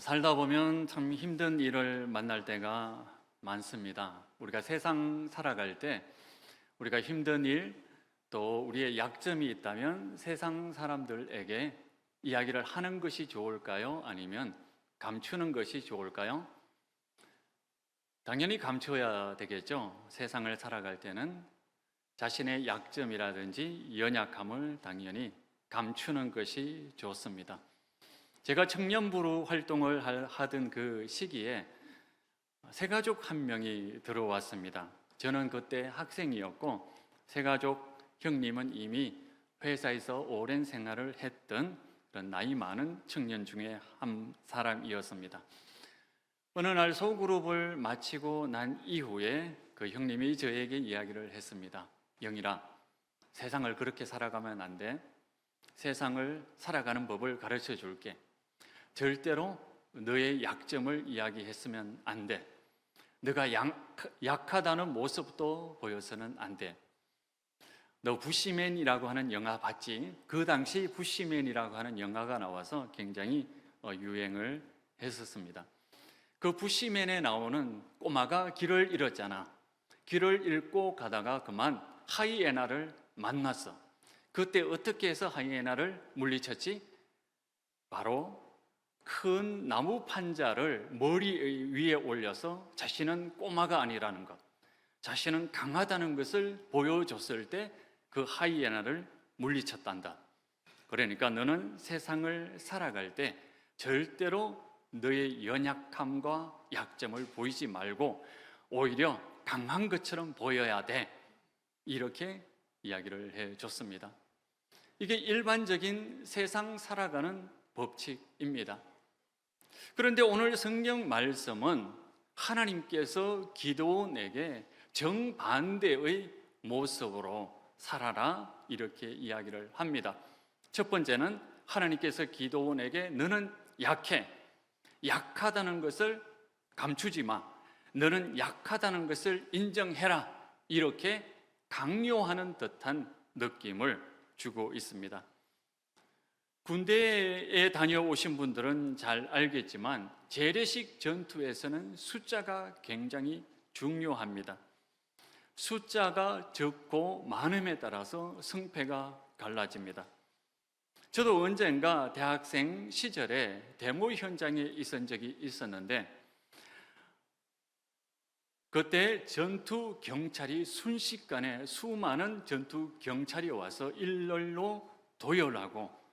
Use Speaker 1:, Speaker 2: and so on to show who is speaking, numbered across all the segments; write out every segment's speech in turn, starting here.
Speaker 1: 살다 보면 참 힘든 일을 만날 때가 많습니다. 우리가 세상 살아갈 때 우리가 힘든 일, 또 우리의 약점이 있다면 세상 사람들에게 이야기를 하는 것이 좋을까요? 아니면 감추는 것이 좋을까요? 당연히 감춰야 되겠죠. 세상을 살아갈 때는 자신의 약점이라든지 연약함을 당연히 감추는 것이 좋습니다. 제가 청년부로 활동을 할- 하던 그 시기에 새가족 한 명이 들어왔습니다. 저는 그때 학생이었고 새가족 형님은 이미 회사에서 오랜 생활을 했던 그런 나이 많은 청년 중에 한 사람이었습니다. 어느 날 소그룹을 마치고 난 이후에 그 형님이 저에게 이야기를 했습니다. 영일아, 세상을 그렇게 살아가면 안 돼. 세상을 살아가는 법을 가르쳐 줄게. 절대로 너의 약점을 이야기했으면 안 돼. 너가 약, 약하다는 모습도 보여서는 안 돼. 너 부시맨이라고 하는 영화 봤지? 그 당시 부시맨이라고 하는 영화가 나와서 굉장히 어, 유행을 했었습니다. 그 부시맨에 나오는 꼬마가 길을 잃었잖아. 길을 잃고 가다가 그만 하이에나를 만났어. 그때 어떻게 해서 하이에나를 물리쳤지? 바로 큰 나무 판자를 머리 위에 올려서 자신은 꼬마가 아니라는 것, 자신은 강하다는 것을 보여줬을 때 그 하이에나를 물리쳤단다. 그러니까 너는 세상을 살아갈 때 절대로 너의 연약함과 약점을 보이지 말고 오히려 강한 것처럼 보여야 돼. 이렇게 이야기를 해 줬습니다. 이게 일반적인 세상 살아가는 법칙입니다. 그런데 오늘 성경 말씀은 하나님께서 기도원에게 정반대의 모습으로 살아라 이렇게 이야기를 합니다. 첫 번째는 하나님께서 기도원에게 너는 약해. 약하다는 것을 감추지 마. 너는 약하다는 것을 인정해라. 이렇게 강요하는 듯한 느낌을 주고 있습니다. 군대에 다녀오신 분들은 잘 알겠지만 재래식 전투에서는 숫자가 굉장히 중요합니다. 숫자가 적고 많음에 따라서 승패가 갈라집니다. 저도 언젠가 대학생 시절에 데모 현장에 있은 적이 있었는데 그때 전투 경찰이 순식간에 수많은 전투 경찰이 와서 일렬로 도열하고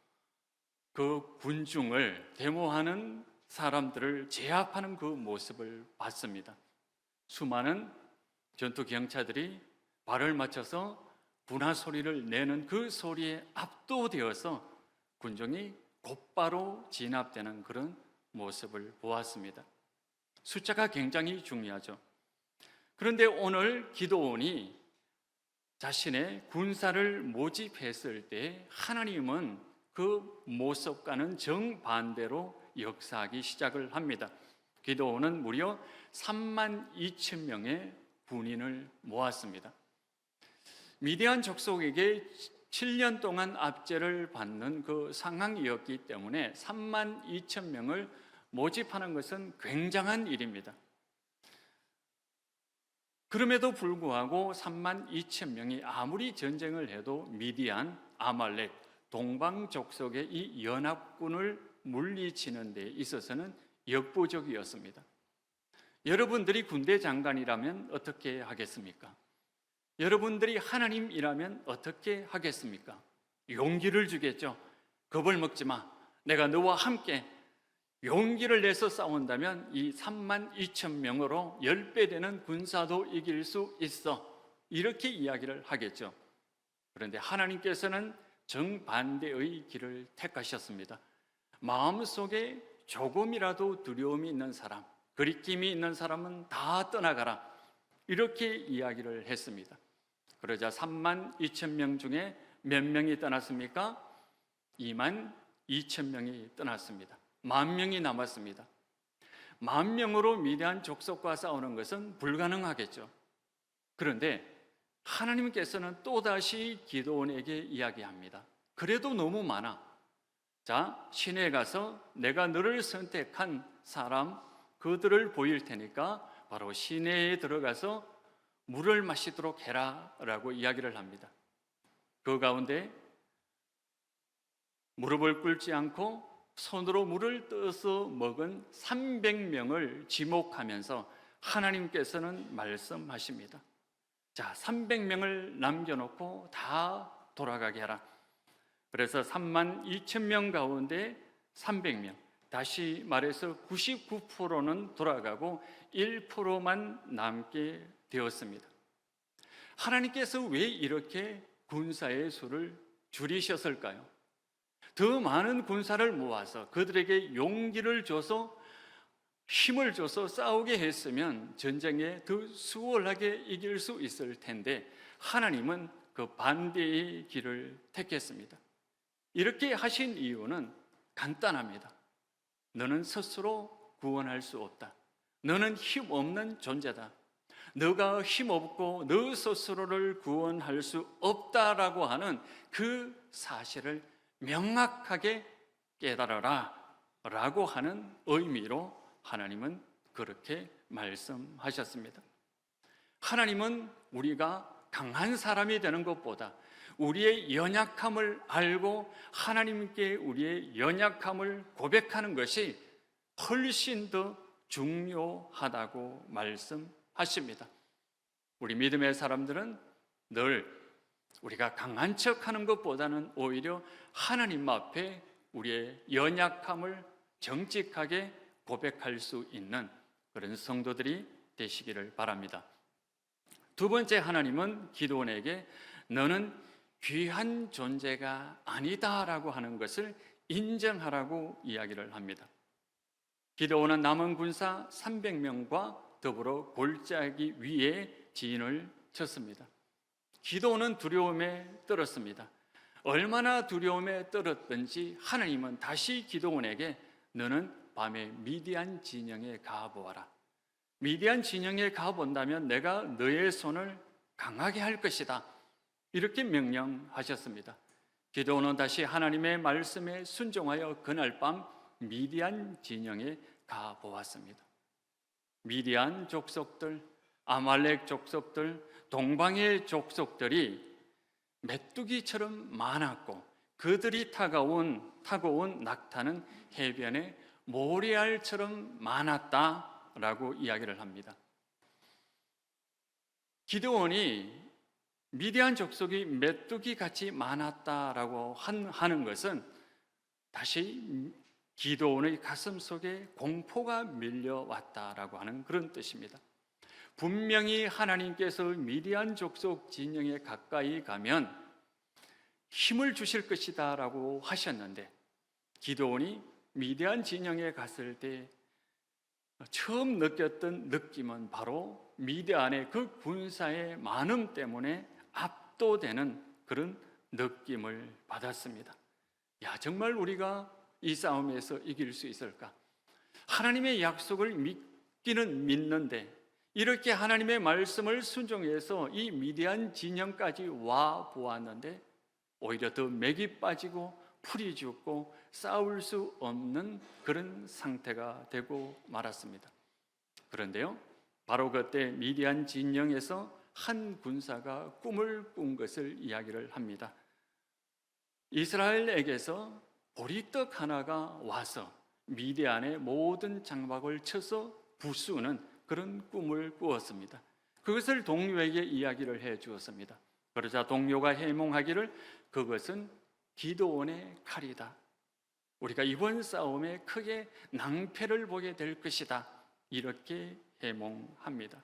Speaker 1: 그 군중을 데모하는 사람들을 제압하는 그 모습을 봤습니다. 수많은 전투 경찰들이 발을 맞춰서 분화 소리를 내는 그 소리에 압도되어서 군중이 곧바로 진압되는 그런 모습을 보았습니다. 숫자가 굉장히 중요하죠. 그런데 오늘 기도원이 자신의 군사를 모집했을 때 하나님은 그 모습과는 정반대로 역사하기 시작을 합니다. 기도원은 무려 3만 2천 명의 군인을 모았습니다. 미디안 족속에게 7년 동안 압제를 받는 그 상황이었기 때문에 3만 2천 명을 모집하는 것은 굉장한 일입니다. 그럼에도 불구하고 3만 2천 명이 아무리 전쟁을 해도 미디안, 아말렉, 동방 족속의 이 연합군을 물리치는 데 있어서는 역부족이었습니다. 여러분들이 군대 장관이라면 어떻게 하겠습니까? 여러분들이 하나님이라면 어떻게 하겠습니까? 용기를 주겠죠. 겁을 먹지 마. 내가 너와 함께 용기를 내서 싸운다면 이 3만 2천 명으로 10배 되는 군사도 이길 수 있어. 이렇게 이야기를 하겠죠. 그런데 하나님께서는 정반대의 길을 택하셨습니다. 마음속에 조금이라도 두려움이 있는 사람, 그리낌이 있는 사람은 다 떠나가라. 이렇게 이야기를 했습니다. 그러자 3만 2천 명 중에 몇 명이 떠났습니까? 2만 2천 명이 떠났습니다. 만 명이 남았습니다. 만 명으로 미대한 족속과 싸우는 것은 불가능하겠죠. 그런데 하나님께서는 또다시 기도원에게 이야기합니다. 그래도 너무 많아. 자, 시내에 가서 내가 너를 선택한 사람 그들을 보일 테니까 바로 시내에 들어가서 물을 마시도록 해라 라고 이야기를 합니다. 그 가운데 무릎을 꿇지 않고 손으로 물을 떠서 먹은 300명을 지목하면서 하나님께서는 말씀하십니다. 자, 300명을 남겨놓고 다 돌아가게 하라. 그래서 3만 2천 명 가운데 300명. 다시 말해서 99%는 돌아가고 1%만 남게 되었습니다. 하나님께서 왜 이렇게 군사의 수를 줄이셨을까요? 더 많은 군사를 모아서 그들에게 용기를 줘서 힘을 줘서 싸우게 했으면 전쟁에 더 수월하게 이길 수 있을 텐데 하나님은 그 반대의 길을 택했습니다. 이렇게 하신 이유는 간단합니다. 너는 스스로 구원할 수 없다. 너는 힘 없는 존재다. 너가 힘 없고 너 스스로를 구원할 수 없다라고 하는 그 사실을 명확하게 깨달아라 라고 하는 의미로 하나님은 그렇게 말씀하셨습니다. 하나님은 우리가 강한 사람이 되는 것보다 우리의 연약함을 알고 하나님께 우리의 연약함을 고백하는 것이 훨씬 더 중요하다고 말씀하십니다. 우리 믿음의 사람들은 늘 우리가 강한 척 하는 것보다는 오히려 하나님 앞에 우리의 연약함을 정직하게 고백할 수 있는 그런 성도들이 되시기를 바랍니다. 두 번째 하나님은 기도원에게 너는 귀한 존재가 아니다라고 하는 것을 인정하라고 이야기를 합니다. 기도원은 남은 군사 300명과 더불어 골짜기 위에 진을 쳤습니다. 기도원은 두려움에 떨었습니다. 얼마나 두려움에 떨었던지 하나님은 다시 기도원에게 너는 밤에 미디안 진영에 가보아라. 미디안 진영에 가본다면 내가 너의 손을 강하게 할 것이다. 이렇게 명령하셨습니다. 기도원은 다시 하나님의 말씀에 순종하여 그날 밤 미디안 진영에 가 보았습니다. 미디안 족속들, 아말렉 족속들, 동방의 족속들이 메뚜기처럼 많았고 그들이 타가온 타고 온 낙타는 해변에 모래알처럼 많았다라고 이야기를 합니다. 기드온이 미디안 족속이 메뚜기 같이 많았다라고 하는 것은 다시 기도원의 가슴 속에 공포가 밀려왔다라고 하는 그런 뜻입니다. 분명히 하나님께서 미디안 족속 진영에 가까이 가면 힘을 주실 것이다라고 하셨는데 기도원이 미디안 진영에 갔을 때 처음 느꼈던 느낌은 바로 미디안의 그 군사의 많음 때문에 압도되는 그런 느낌을 받았습니다. 야, 정말 우리가 이 싸움에서 이길 수 있을까? 하나님의 약속을 믿기는 믿는데 이렇게 하나님의 말씀을 순종해서 이 미디안 진영까지 와 보았는데 오히려 더 맥이 빠지고 풀이 죽고 싸울 수 없는 그런 상태가 되고 말았습니다. 그런데요, 바로 그때 미디안 진영에서 한 군사가 꿈을 꾼 것을 이야기를 합니다. 이스라엘에게서 보리떡 하나가 와서 미디안의 모든 장막을 쳐서 부수는 그런 꿈을 꾸었습니다. 그것을 동료에게 이야기를 해 주었습니다. 그러자 동료가 해몽하기를 그것은 기도원의 칼이다. 우리가 이번 싸움에 크게 낭패를 보게 될 것이다. 이렇게 해몽합니다.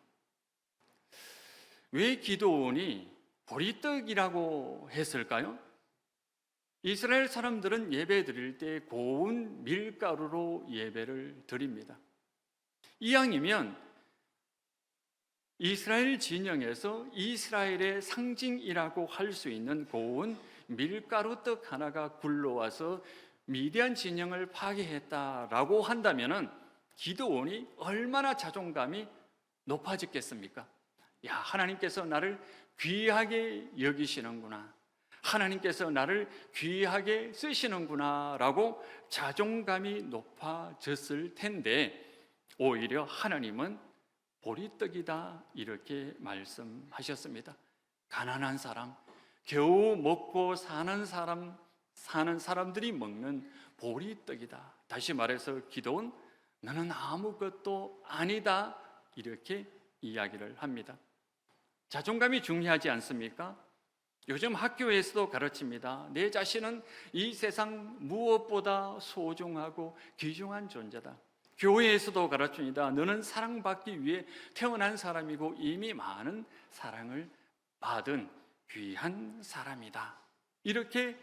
Speaker 1: 왜 기도원이 보리떡이라고 했을까요? 이스라엘 사람들은 예배 드릴 때 고운 밀가루로 예배를 드립니다. 이왕이면 이스라엘 진영에서 이스라엘의 상징이라고 할 수 있는 고운 밀가루 떡 하나가 굴러와서 미디안 진영을 파괴했다라고 한다면은 기도원이 얼마나 자존감이 높아졌겠습니까? 야, 하나님께서 나를 귀하게 여기시는구나. 하나님께서 나를 귀하게 쓰시는구나라고 자존감이 높아졌을 텐데 오히려 하나님은 보리떡이다 이렇게 말씀하셨습니다. 가난한 사람, 겨우 먹고 사는 사람 사는 사람들이 먹는 보리떡이다. 다시 말해서 기도는 너는 아무것도 아니다 이렇게 이야기를 합니다. 자존감이 중요하지 않습니까? 요즘 학교에서도 가르칩니다. 내 자신은 이 세상 무엇보다 소중하고 귀중한 존재다. 교회에서도 가르칩니다. 너는 사랑받기 위해 태어난 사람이고 이미 많은 사랑을 받은 귀한 사람이다. 이렇게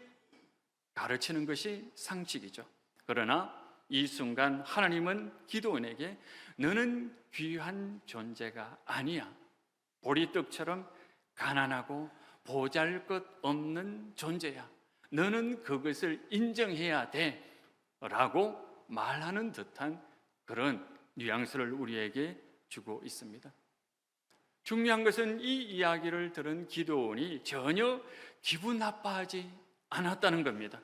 Speaker 1: 가르치는 것이 상식이죠. 그러나 이 순간 하나님은 기도원에게 너는 귀한 존재가 아니야. 보리떡처럼 가난하고 보잘 것 없는 존재야. 너는 그것을 인정해야 돼. 라고 말하는 듯한 그런 뉘앙스를 우리에게 주고 있습니다. 중요한 것은 이 이야기를 들은 기도원이 전혀 기분 나빠하지 않았다는 겁니다.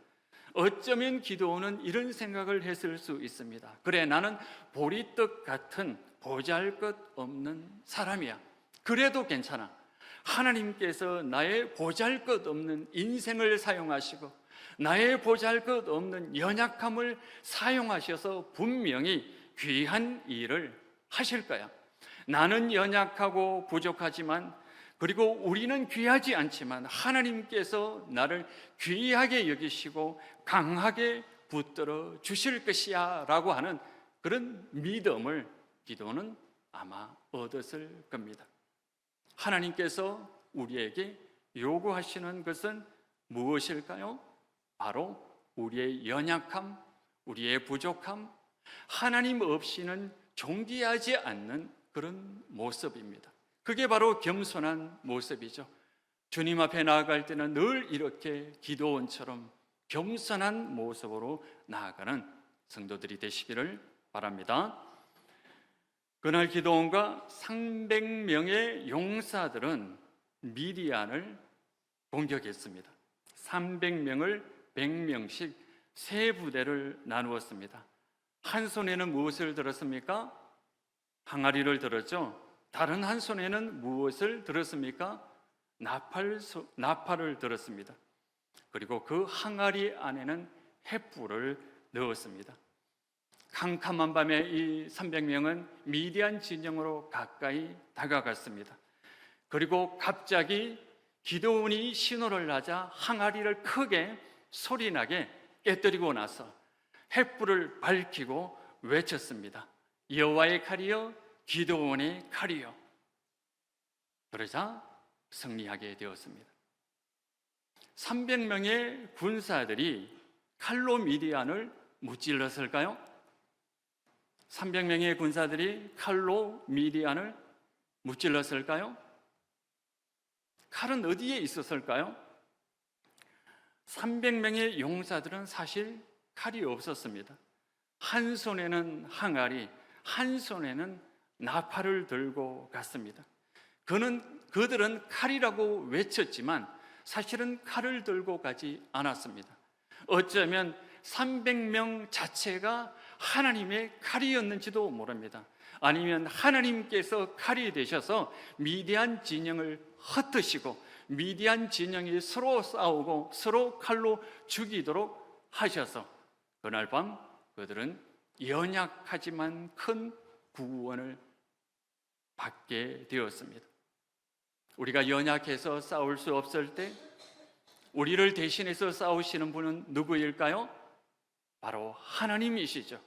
Speaker 1: 어쩌면 기도원은 이런 생각을 했을 수 있습니다. 그래, 나는 보리떡 같은 보잘 것 없는 사람이야. 그래도 괜찮아. 하나님께서 나의 보잘 것 없는 인생을 사용하시고 나의 보잘 것 없는 연약함을 사용하셔서 분명히 귀한 일을 하실 거야. 나는 연약하고 부족하지만 그리고 우리는 귀하지 않지만 하나님께서 나를 귀하게 여기시고 강하게 붙들어 주실 것이야 라고 하는 그런 믿음을 기도는 아마 얻었을 겁니다. 하나님께서 우리에게 요구하시는 것은 무엇일까요? 바로 우리의 연약함, 우리의 부족함, 하나님 없이는 존귀하지 않는 그런 모습입니다. 그게 바로 겸손한 모습이죠. 주님 앞에 나아갈 때는 늘 이렇게 기도원처럼 겸손한 모습으로 나아가는 성도들이 되시기를 바랍니다. 그날 기도원과 300명의 용사들은 미디안을 공격했습니다. 300명을 100명씩 세 부대를 나누었습니다. 한 손에는 무엇을 들었습니까? 항아리를 들었죠. 다른 한 손에는 무엇을 들었습니까? 나팔, 나팔을 들었습니다. 그리고 그 항아리 안에는 횃불을 넣었습니다. 캄캄한 밤에 이 300명은 미디안 진영으로 가까이 다가갔습니다. 그리고 갑자기 기도원이 신호를 하자 항아리를 크게 소리나게 깨뜨리고 나서 횃불을 밝히고 외쳤습니다. 여호와의 칼이여 기도원의 칼이여. 그러자 승리하게 되었습니다. 300명의 군사들이 칼로 미디안을 무찔렀을까요? 300명의 군사들이 칼로 미디안을 무찔렀을까요? 칼은 어디에 있었을까요? 300명의 용사들은 사실 칼이 없었습니다. 한 손에는 항아리, 한 손에는 나팔을 들고 갔습니다. 그는 그들은 칼이라고 외쳤지만 사실은 칼을 들고 가지 않았습니다. 어쩌면 300명 자체가 하나님의 칼이었는지도 모릅니다. 아니면 하나님께서 칼이 되셔서 미디안 진영을 흩으시고 미디안 진영이 서로 싸우고 서로 칼로 죽이도록 하셔서 그날 밤 그들은 연약하지만 큰 구원을 받게 되었습니다. 우리가 연약해서 싸울 수 없을 때 우리를 대신해서 싸우시는 분은 누구일까요? 바로 하나님이시죠.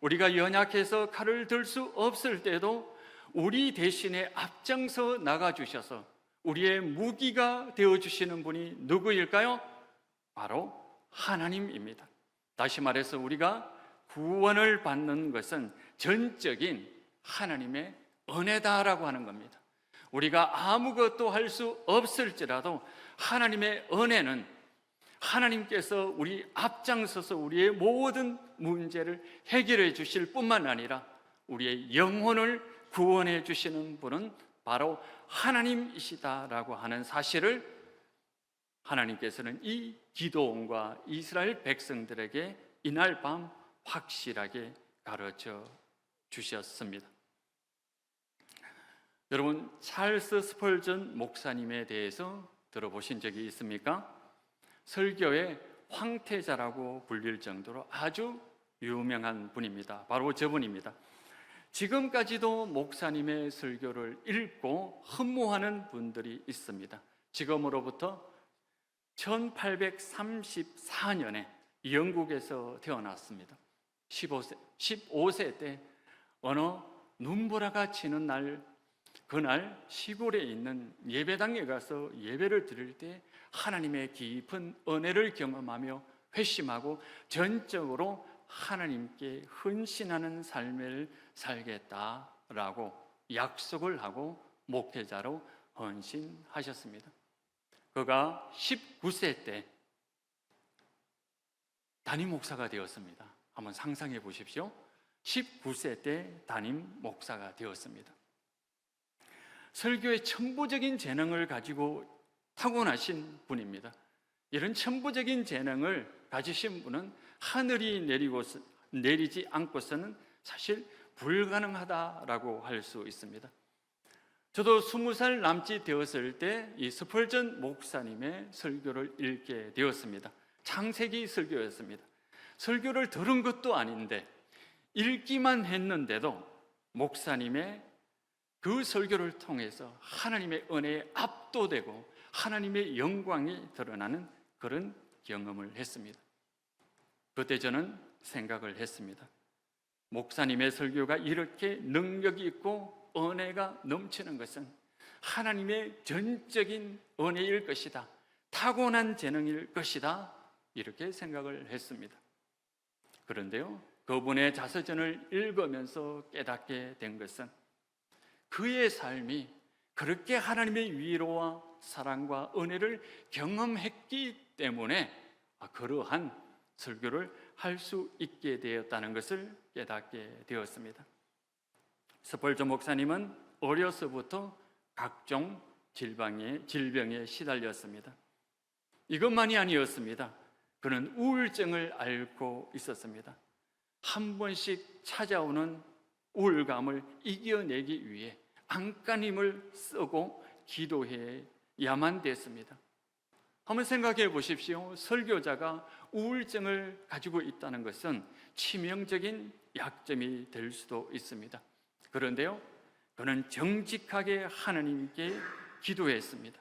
Speaker 1: 우리가 연약해서 칼을 들 수 없을 때도 우리 대신에 앞장서 나가 주셔서 우리의 무기가 되어 주시는 분이 누구일까요? 바로 하나님입니다. 다시 말해서 우리가 구원을 받는 것은 전적인 하나님의 은혜다라고 하는 겁니다. 우리가 아무것도 할 수 없을지라도 하나님의 은혜는 하나님께서 우리 앞장서서 우리의 모든 문제를 해결해 주실 뿐만 아니라 우리의 영혼을 구원해 주시는 분은 바로 하나님이시다라고 하는 사실을 하나님께서는 이 기도원과 이스라엘 백성들에게 이날 밤 확실하게 가르쳐 주셨습니다. 여러분 찰스 스펄전 목사님에 대해서 들어보신 적이 있습니까? 설교의 황태자라고 불릴 정도로 아주 유명한 분입니다. 바로 저분입니다. 지금까지도 목사님의 설교를 읽고 흠모하는 분들이 있습니다. 지금으로부터 1834년에 영국에서 태어났습니다. 15세, 15세 때 어느 눈보라가 치는 날, 그날 시골에 있는 예배당에 가서 예배를 드릴 때 하나님의 깊은 은혜를 경험하며 회심하고 전적으로 하나님께 헌신하는 삶을 살겠다라고 약속을 하고 목회자로 헌신하셨습니다. 그가 19세 때 담임 목사가 되었습니다. 한번 상상해 보십시오. 19세 때 담임 목사가 되었습니다. 설교의 천부적인 재능을 가지고 타고나신 분입니다. 이런 천부적인 재능을 가지신 분은 하늘이 내리고 내리지 않고서는 사실 불가능하다라고 할 수 있습니다. 저도 스무 살 남짓 되었을 때 이 스펄전 목사님의 설교를 읽게 되었습니다. 창세기 설교였습니다. 설교를 들은 것도 아닌데 읽기만 했는데도 목사님의 그 설교를 통해서 하나님의 은혜에 압도되고 하나님의 영광이 드러나는 그런 경험을 했습니다. 그때 저는 생각을 했습니다. 목사님의 설교가 이렇게 능력이 있고 은혜가 넘치는 것은 하나님의 전적인 은혜일 것이다. 타고난 재능일 것이다. 이렇게 생각을 했습니다. 그런데요, 그분의 자서전을 읽으면서 깨닫게 된 것은 그의 삶이 그렇게 하나님의 위로와 사랑과 은혜를 경험했기 때문에 그러한 설교를 할 수 있게 되었다는 것을 깨닫게 되었습니다. 스펄저 목사님은 어려서부터 각종 질병에, 질병에 시달렸습니다. 이것만이 아니었습니다. 그는 우울증을 앓고 있었습니다. 한 번씩 찾아오는 우울감을 이겨내기 위해 안간힘을 쓰고 기도해야만 됐습니다. 한번 생각해 보십시오. 설교자가 우울증을 가지고 있다는 것은 치명적인 약점이 될 수도 있습니다. 그런데요, 그는 정직하게 하나님께 기도했습니다.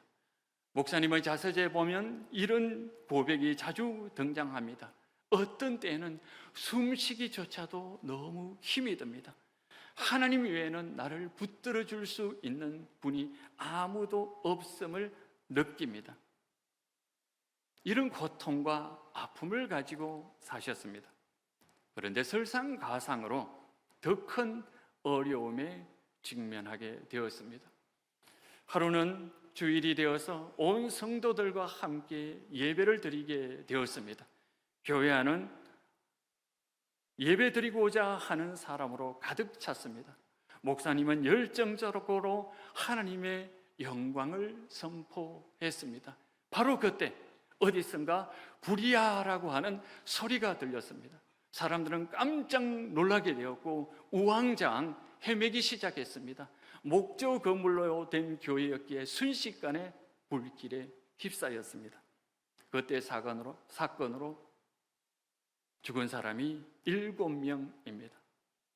Speaker 1: 목사님의 자서제에 보면 이런 고백이 자주 등장합니다. 어떤 때에는 숨쉬기조차도 너무 힘이 듭니다. 하나님 외에는 나를 붙들어 줄 수 있는 분이 아무도 없음을 느낍니다. 이런 고통과 아픔을 가지고 사셨습니다. 그런데 설상가상으로 더 큰 어려움에 직면하게 되었습니다. 하루는 주일이 되어서 온 성도들과 함께 예배를 드리게 되었습니다. 교회 안은 예배 드리고자 하는 사람으로 가득 찼습니다. 목사님은 열정적으로 하나님의 영광을 선포했습니다. 바로 그때 어디선가 불이야라고 하는 소리가 들렸습니다. 사람들은 깜짝 놀라게 되었고 우왕좌왕 헤매기 시작했습니다. 목조 건물로 된 교회였기에 순식간에 불길에 휩싸였습니다. 그때 사건으로 사건으로 죽은 사람이 일곱 명입니다.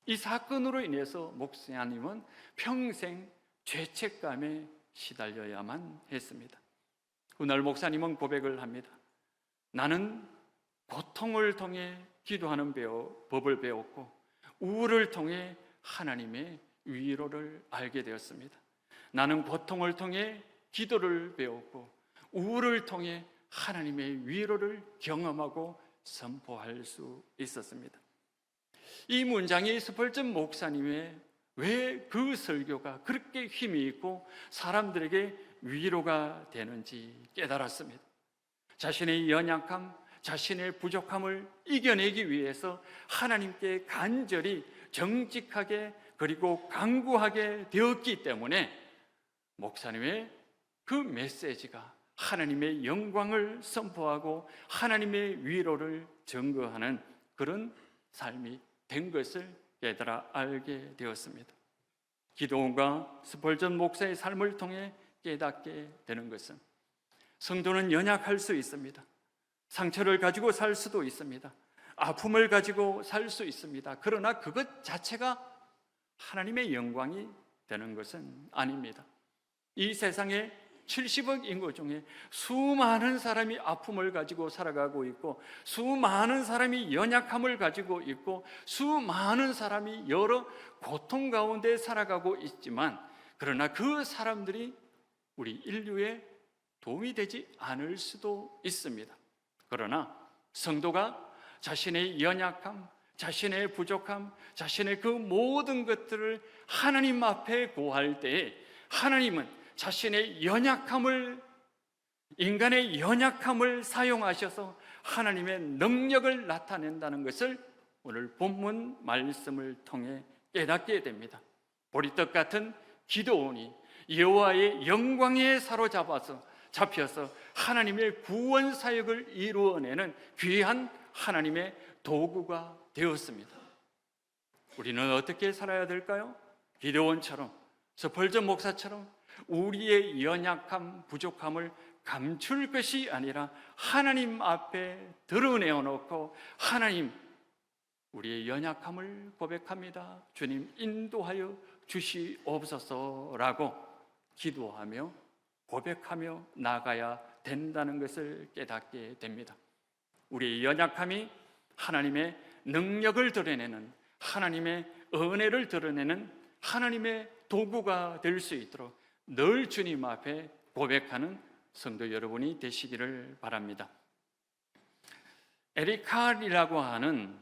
Speaker 1: 이 사건으로 인해서 목사님은 평생 죄책감에 시달려야만 했습니다. 그날 목사님은 고백을 합니다. 나는 고통을 통해 기도하는 배워, 법을 배웠고 우울을 통해 하나님의 위로를 알게 되었습니다. 나는 고통을 통해 기도를 배웠고 우울을 통해 하나님의 위로를 경험하고 선포할 수 있었습니다. 이 문장이 스펄전 목사님의 왜 그 설교가 그렇게 힘이 있고 사람들에게 위로가 되는지 깨달았습니다. 자신의 연약함, 자신의 부족함을 이겨내기 위해서 하나님께 간절히 정직하게 그리고 강구하게 되었기 때문에 목사님의 그 메시지가 하나님의 영광을 선포하고 하나님의 위로를 증거하는 그런 삶이 된 것을 깨달아 알게 되었습니다. 기도원과 스펄전 목사의 삶을 통해 깨닫게 되는 것은 성도는 연약할 수 있습니다. 상처를 가지고 살 수도 있습니다. 아픔을 가지고 살 수 있습니다. 그러나 그것 자체가 하나님의 영광이 되는 것은 아닙니다. 이 세상에 70억 인구 중에 수많은 사람이 아픔을 가지고 살아가고 있고 수많은 사람이 연약함을 가지고 있고 수많은 사람이 여러 고통 가운데 살아가고 있지만 그러나 그 사람들이 우리 인류에 도움이 되지 않을 수도 있습니다. 그러나 성도가 자신의 연약함, 자신의 부족함, 자신의 그 모든 것들을 하나님 앞에 고할 때에 하나님은 자신의 연약함을 인간의 연약함을 사용하셔서 하나님의 능력을 나타낸다는 것을 오늘 본문 말씀을 통해 깨닫게 됩니다. 보리떡 같은 기도원이 여호와의 영광에 사로잡아서 잡혀서 하나님의 구원 사역을 이루어내는 귀한 하나님의 도구가 되었습니다. 우리는 어떻게 살아야 될까요? 기도원처럼 서펄전 목사처럼 우리의 연약함, 부족함을 감출 것이 아니라 하나님 앞에 드러내어 놓고 하나님 우리의 연약함을 고백합니다. 주님 인도하여 주시옵소서라고 기도하며 고백하며 나가야 된다는 것을 깨닫게 됩니다. 우리의 연약함이 하나님의 능력을 드러내는 하나님의 은혜를 드러내는 하나님의 도구가 될 수 있도록 늘 주님 앞에 고백하는 성도 여러분이 되시기를 바랍니다. 에리칼이라고 하는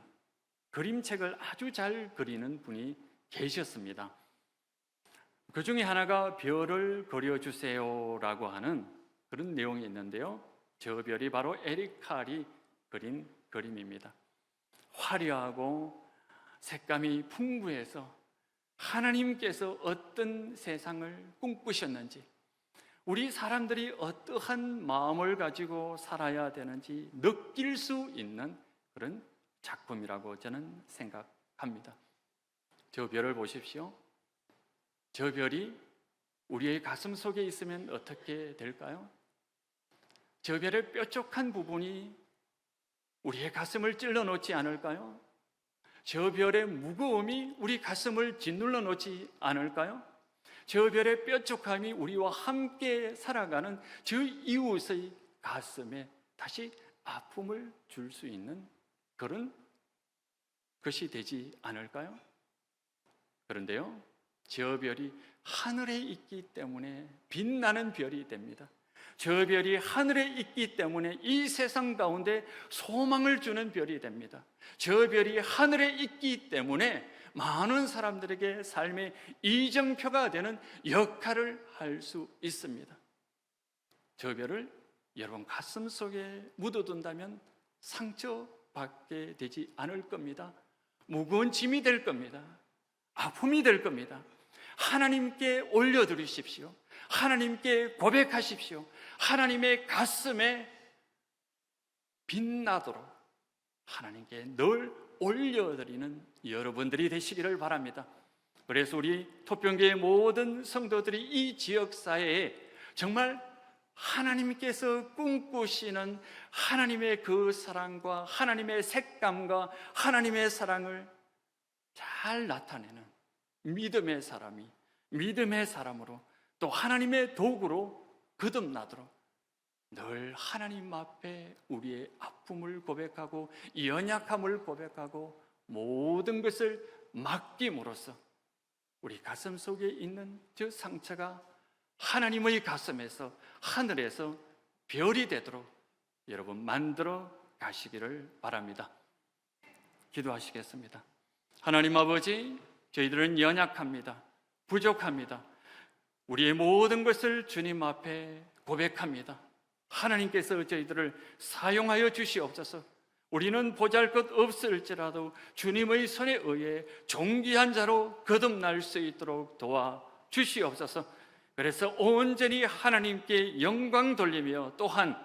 Speaker 1: 그림책을 아주 잘 그리는 분이 계셨습니다. 그 중에 하나가 별을 그려주세요라고 하는 그런 내용이 있는데요. 저 별이 바로 에리칼이 그린 그림입니다. 화려하고 색감이 풍부해서 하나님께서 어떤 세상을 꿈꾸셨는지, 우리 사람들이 어떠한 마음을 가지고 살아야 되는지 느낄 수 있는 그런 작품이라고 저는 생각합니다. 저 별을 보십시오. 저 별이 우리의 가슴 속에 있으면 어떻게 될까요? 저 별의 뾰족한 부분이 우리의 가슴을 찔러 놓지 않을까요? 저 별의 무거움이 우리 가슴을 짓눌러 놓지 않을까요? 저 별의 뾰족함이 우리와 함께 살아가는 저 이웃의 가슴에 다시 아픔을 줄 수 있는 그런 것이 되지 않을까요? 그런데요, 저 별이 하늘에 있기 때문에 빛나는 별이 됩니다. 저 별이 하늘에 있기 때문에 이 세상 가운데 소망을 주는 별이 됩니다. 저 별이 하늘에 있기 때문에 많은 사람들에게 삶의 이정표가 되는 역할을 할 수 있습니다. 저 별을 여러분 가슴 속에 묻어둔다면 상처받게 되지 않을 겁니다. 무거운 짐이 될 겁니다. 아픔이 될 겁니다. 하나님께 올려드리십시오. 하나님께 고백하십시오. 하나님의 가슴에 빛나도록 하나님께 늘 올려드리는 여러분들이 되시기를 바랍니다. 그래서 우리 토평교의 모든 성도들이 이 지역사회에 정말 하나님께서 꿈꾸시는 하나님의 그 사랑과 하나님의 색감과 하나님의 사랑을 잘 나타내는 믿음의 사람이 믿음의 사람으로 또 하나님의 도구로 거듭나도록 늘 하나님 앞에 우리의 아픔을 고백하고 연약함을 고백하고 모든 것을 맡김으로써 우리 가슴 속에 있는 저 상처가 하나님의 가슴에서 하늘에서 별이 되도록 여러분 만들어 가시기를 바랍니다. 기도하시겠습니다. 하나님 아버지, 저희들은 연약합니다. 부족합니다. 우리의 모든 것을 주님 앞에 고백합니다. 하나님께서 저희들을 사용하여 주시옵소서. 우리는 보잘 것 없을지라도 주님의 손에 의해 존귀한 자로 거듭날 수 있도록 도와 주시옵소서. 그래서 온전히 하나님께 영광 돌리며 또한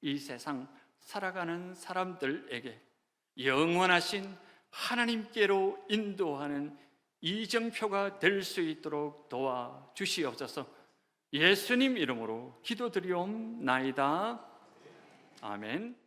Speaker 1: 이 세상 살아가는 사람들에게 영원하신 하나님께로 인도하는 이정표가 될 수 있도록 도와 주시옵소서. 예수님 이름으로 기도드리옵나이다. 아멘.